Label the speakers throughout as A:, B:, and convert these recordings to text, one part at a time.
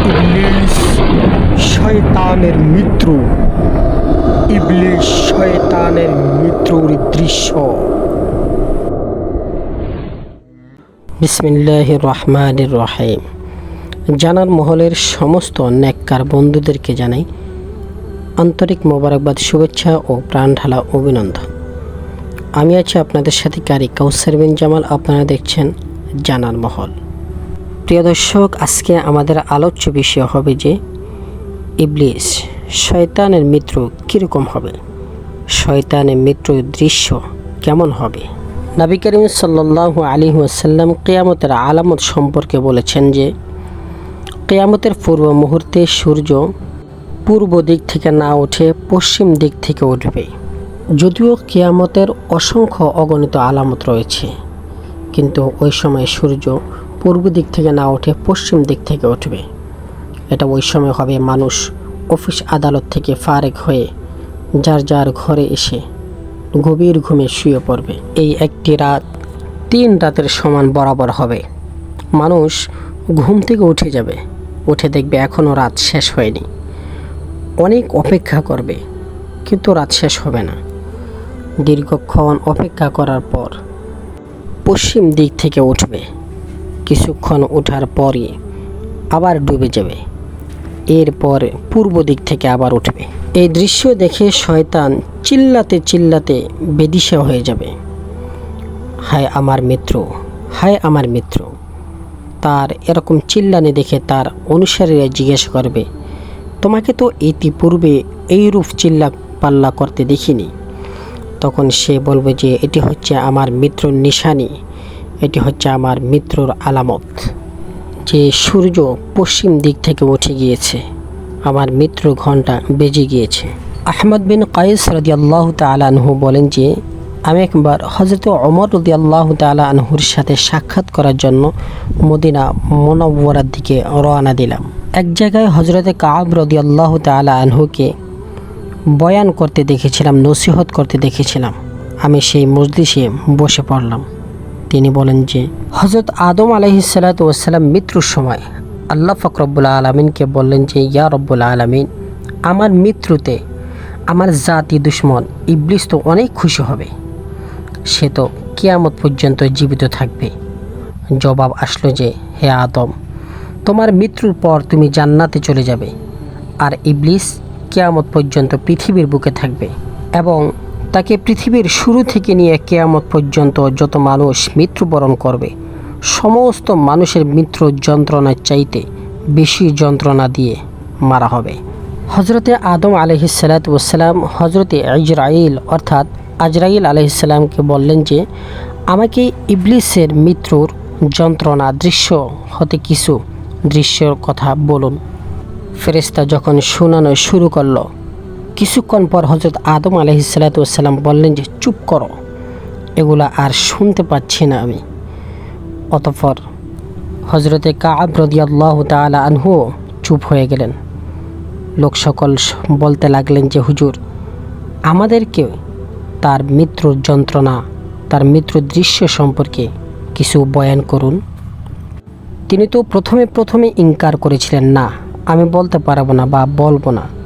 A: ইবলিস শয়তানের মিত্র। ইবলিস শয়তানের মিত্রর দৃশ্য। বিসমিল্লাহ রহমান রহিম। জানার মহলের সমস্ত নেককার বন্ধুদেরকে জানাই আন্তরিক মোবারকবাদ, শুভেচ্ছা ও প্রাণ ঢালা অভিনন্দন। আমি আছি আপনাদের সাথে কারি কাউসার বিন জামাল। আপনারা দেখছেন জানার মহল। প্রিয় দর্শক, আজকে আমাদের আলোচ্য বিষয় হবে যে ইবলিস, শয়তানের মিত্র কীরকম হবে? শয়তানের মিত্র দৃশ্য কেমন হবে? নবী করিম সাল্লাহ আলী ওয়াসাল্লাম কেয়ামতের আলামত সম্পর্কে বলেছেন যে, কেয়ামতের পূর্ব মুহূর্তে সূর্য পূর্ব দিক থেকে না উঠে পশ্চিম দিক থেকে উঠবে। যদিও কেয়ামতের অসংখ্য অগণিত আলামত রয়েছে, কিন্তু ওই সময় সূর্য পূর্ব দিক থেকে না উঠে পশ্চিম দিক থেকে উঠবে। এটা ওই সময় হবে মানুষ অফিস আদালত থেকে ফারেক হয়ে যার যার ঘরে এসে গভীর ঘুমে শুয়ে পড়বে। এই একটি রাত তিন রাতের সমান বরাবর হবে। মানুষ ঘুম থেকে উঠে যাবে। উঠে দেখবে এখনও রাত শেষ হয়নি। অনেক অপেক্ষা করবে, কিন্তু রাত শেষ হবে না। দীর্ঘক্ষণ অপেক্ষা করার পর পশ্চিম দিক থেকে উঠবে। কিছুক্ষণ ওঠার পরই আবার ডুবে যাবে। এরপর পূর্ব দিক থেকে আবার উঠবে। এই দৃশ্য দেখে শয়তান চিল্লাতে চিল্লাতে বেদিশা হয়ে যাবে। হায় আমার মিত্র, হায় আমার মিত্র। তার এরকম চিল্লানি দেখে তার অনুসারীরা জিজ্ঞেস করবে, তোমাকে তো ইতিপূর্বে এইরূপ চিল্লা পাল্লা করতে দেখিনি? তখন সে বলবে যে, এটি হচ্ছে আমার মিত্রর নিশানি। এটি হচ্ছে আমার মিত্রর আলামত, যে সূর্য পশ্চিম দিক থেকে উঠে গিয়েছে। আমার মিত্র ঘণ্টা বেজে গিয়েছে। আহমদ বিন কায়েস রদি আল্লাহ তালানহু বলেন যে, আমি একবার হজরত অমর রদি আল্লাহ তালা আনহুর সাথে সাক্ষাৎ করার জন্য মদিনা মোনাব্বরার দিকে রওনা দিলাম। এক জায়গায় হজরতে কাব রদি আল্লাহ আনহুকে বয়ান করতে দেখেছিলাম, নসিহত করতে দেখেছিলাম। আমি সেই মজলিসে বসে পড়লাম। তিনি বলেন যে হজরত আদম আলহিসাল্লাম মৃত্যুর সময় আল্লাহ ফকরবুল্লা আলমিনকে বললেন যে, ইয়া রব্বুল আলমিন, আমার মৃত্যুতে আমার জাতি দুশ্মন ইবলিস তো অনেক খুশি হবে। সে তো কিয়ামত পর্যন্ত জীবিত থাকবে। জবাব আসলো যে, হে আদম, তোমার মৃত্যুর পর তুমি জান্নাতে চলে যাবে আর ইবলিস কেয়ামত পর্যন্ত পৃথিবীর বুকে থাকবে এবং তাকে পৃথিবীর শুরু থেকে নিয়ে কেয়ামত পর্যন্ত যত মানুষ মৃত্যুবরণ করবে, সমস্ত মানুষের মৃত্যু যন্ত্রণার চাইতে বেশি যন্ত্রণা দিয়ে মারা হবে। হজরতে আদম আলহিসাল্লাম হজরতে আজরাইল অর্থাৎ আজরাইল আলহিসাল্লামকে বললেন যে, আমাকে ইবলিসের মৃত্যুর যন্ত্রণা দৃশ্য হতে কিছু দৃশ্যর কথা বলুন। ফেরেস্তা যখন শোনানো শুরু করল কিছুক্ষণ পর হজরত আদম আলহিসাল্লাম বললেন যে, চুপ করো। এগুলা আর শুনতে পাচ্ছি না আমি। অতঃপর হজরতে কাব রদিয়াল্লাহ তালা আনহু চুপ হয়ে গেলেন। লোক সকল বলতে লাগলেন যে, হুজুর আমাদেরকে তার মৃত্যুর যন্ত্রণা, তার মৃত্যুর দৃশ্য সম্পর্কে কিছু বয়ান করুন। তিনি তো প্রথমে প্রথমে ইনকার করেছিলেন, না, আমি বলতে পারব না বা বলব না।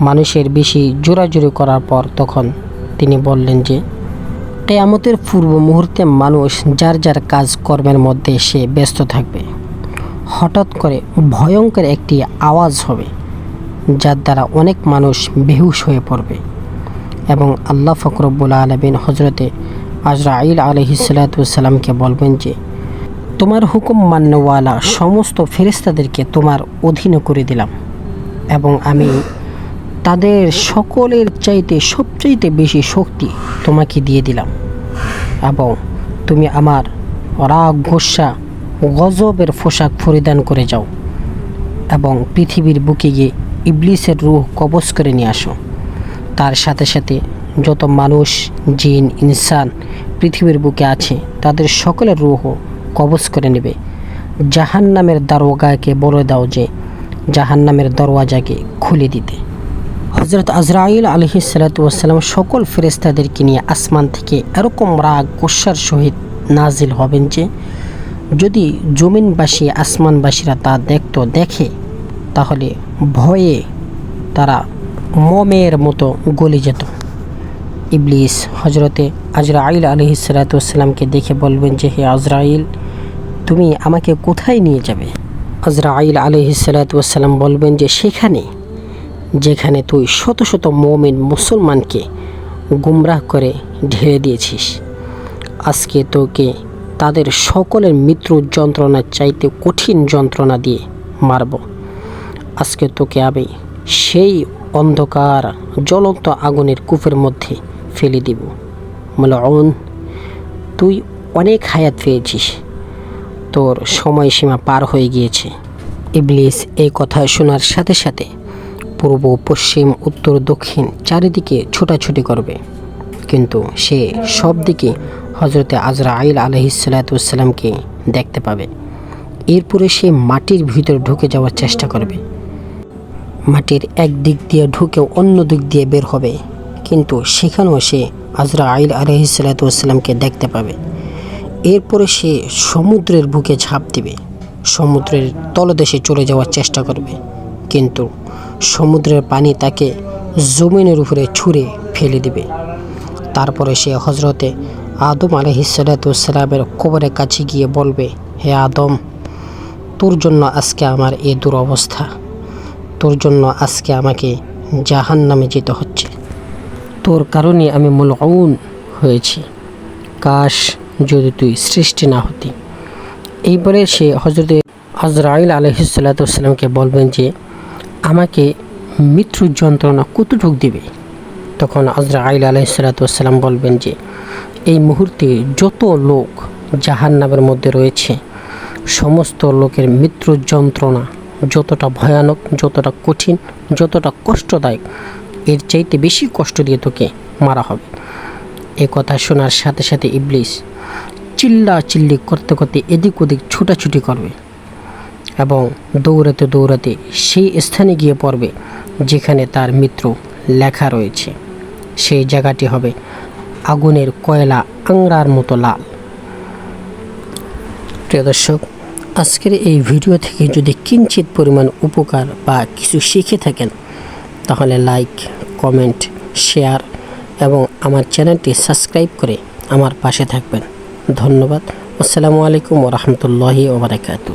A: মানুষের বেশি জোরাজুরি করার পর তখন তিনি বললেন যে, কেয়ামতের পূর্ব মুহূর্তে মানুষ যার যার কাজ কর্মের মধ্যে সে ব্যস্ত থাকবে। হঠাৎ করে ভয়ঙ্কর একটি আওয়াজ হবে, যার দ্বারা অনেক মানুষ বেহুশ হয়ে পড়বে। এবং আল্লাহ ফকরবুল আলমিন হজরতে আজরাইল আলহিসাল্লাতুসাল্লামকে বলবেন যে, তোমার হুকুম মান্যওয়ালা সমস্ত ফেরেস্তাদেরকে তোমার অধীনে করে দিলাম এবং আমি তাদের সকলের চাইতে, সবচাইতে বেশি শক্তি তোমাকে দিয়ে দিলাম। এবং তুমি আমার রাগ ঘোষা গজবের পোশাক পরিধান করে যাও এবং পৃথিবীর বুকে গিয়ে ইবলিসের রুহ কবজ করে নিয়ে আসো। তার সাথে সাথে যত মানুষ, জিন, ইনসান পৃথিবীর বুকে আছে, তাদের সকলের রুহ কবজ করে নেবে। জাহান নামের দারোগাকে বলে দাও যে জাহান নামের দরওয়াজাকে খুলে দিতে। হজরত আজরাইল আলহি সালাতাম সকল ফেরেস্তাদেরকে নিয়ে আসমান থেকে এরকম রাগ গোসার সহিত নাজিল হবেন যে, যদি জমিনবাসী, আসমানবাসীরা তা দেখত, দেখে, তাহলে ভয়ে তারা মমের মতো গলে যেত। ইবলিস হজরতে আজরাইল আলহি সালাতামকে দেখে বলবেন যে, হে আজরাইল, তুমি আমাকে কোথায় নিয়ে যাবে? আজরাইল আলহি সালাতাম বলবেন যে, সেখানে যেখানে তুই শত শত মমিন মুসলমানকে গুমরাহ করে ঢেলে দিয়েছিস। আজকে তোকে তাদের সকলের মৃত্যুর যন্ত্রণার চাইতে কঠিন যন্ত্রণা দিয়ে মারব। আজকে তোকে আমি সেই অন্ধকার, জ্বলন্ত আগুনের কূপের মধ্যে ফেলে দিব। মালউন, তুই অনেক হায়াত পেয়েছিস। তোর সময়সীমা পার হয়ে গিয়েছে। ইবলিস এই কথা শোনার সাথে সাথে পূর্ব, পশ্চিম, উত্তর, দক্ষিণ চারিদিকে ছোটাছুটি করবে। কিন্তু সে সব দিকে হজরতে আজরা আইল আলহিসাল্লাতুসাল্লামকে দেখতে পাবে। এরপরে সে মাটির ভিতরে ঢুকে যাওয়ার চেষ্টা করবে। মাটির এক দিক দিয়ে ঢুকে অন্য দিক দিয়ে বের হবে। কিন্তু সেখানেও সে আজরা আইল আলহিসাল্লাতুসাল্লামকে দেখতে পাবে। এরপরে সে সমুদ্রের বুকে ঝাঁপ দিবে। সমুদ্রের তলদেশে চলে যাওয়ার চেষ্টা করবে। কিন্তু সমুদ্রের পানি তাকে জমিনের উপরে ছুঁড়ে ফেলে দিবে। তারপরে সে হজরতে আদম আলহিসাল্লামের কবরের কাছে গিয়ে বলবে, হে আদম, তোর জন্য আজকে আমার এই দুরবস্থা। তোর জন্য আজকে আমাকে জাহান নামে যেতে হচ্ছে। তোর কারণে আমি মূলউন হয়েছি। কাশ যদি তুই সৃষ্টি না হতি। এইবারে সে হজরত আজরাইল আলহিসাল্লামকে বলবেন যে আমাকে মৃত্যুর যন্ত্রণা কতটুক দিবে? তখন আজরা আইল আলহিসাল্লাম বলবেন যে, এই মুহূর্তে যত লোক জাহান নামের মধ্যে রয়েছে, সমস্ত লোকের মৃত্যুর যন্ত্রণা যতটা ভয়ানক, যতটা কঠিন, যতটা কষ্টদায়ক, এর চাইতে বেশি কষ্ট দিয়ে তোকে মারা হবে। এ কথা শোনার সাথে সাথে ইবলিস চিল্লা চিল্লি করতে করতে এদিক ওদিক ছুটাছুটি করবে। এবং দৌড়াতে দৌড়াতে সেই স্থানে গিয়ে পড়বে যেখানে তার মৃত্যু লেখা রয়েছে। সেই জায়গাটি হবে আগুনের কয়লা আংরার মতো লাল। প্রিয় দর্শক, আজকের এই ভিডিও থেকে যদি কিঞ্চিত পরিমাণ উপকার বা কিছু শিখে থাকেন, তাহলে লাইক, কমেন্ট, শেয়ার এবং আমার চ্যানেলটি সাবস্ক্রাইব করে আমার পাশে থাকবেন। ধন্যবাদ। আসসালামু আলাইকুম ওরহমতুল্লাহি ওবরাকাতু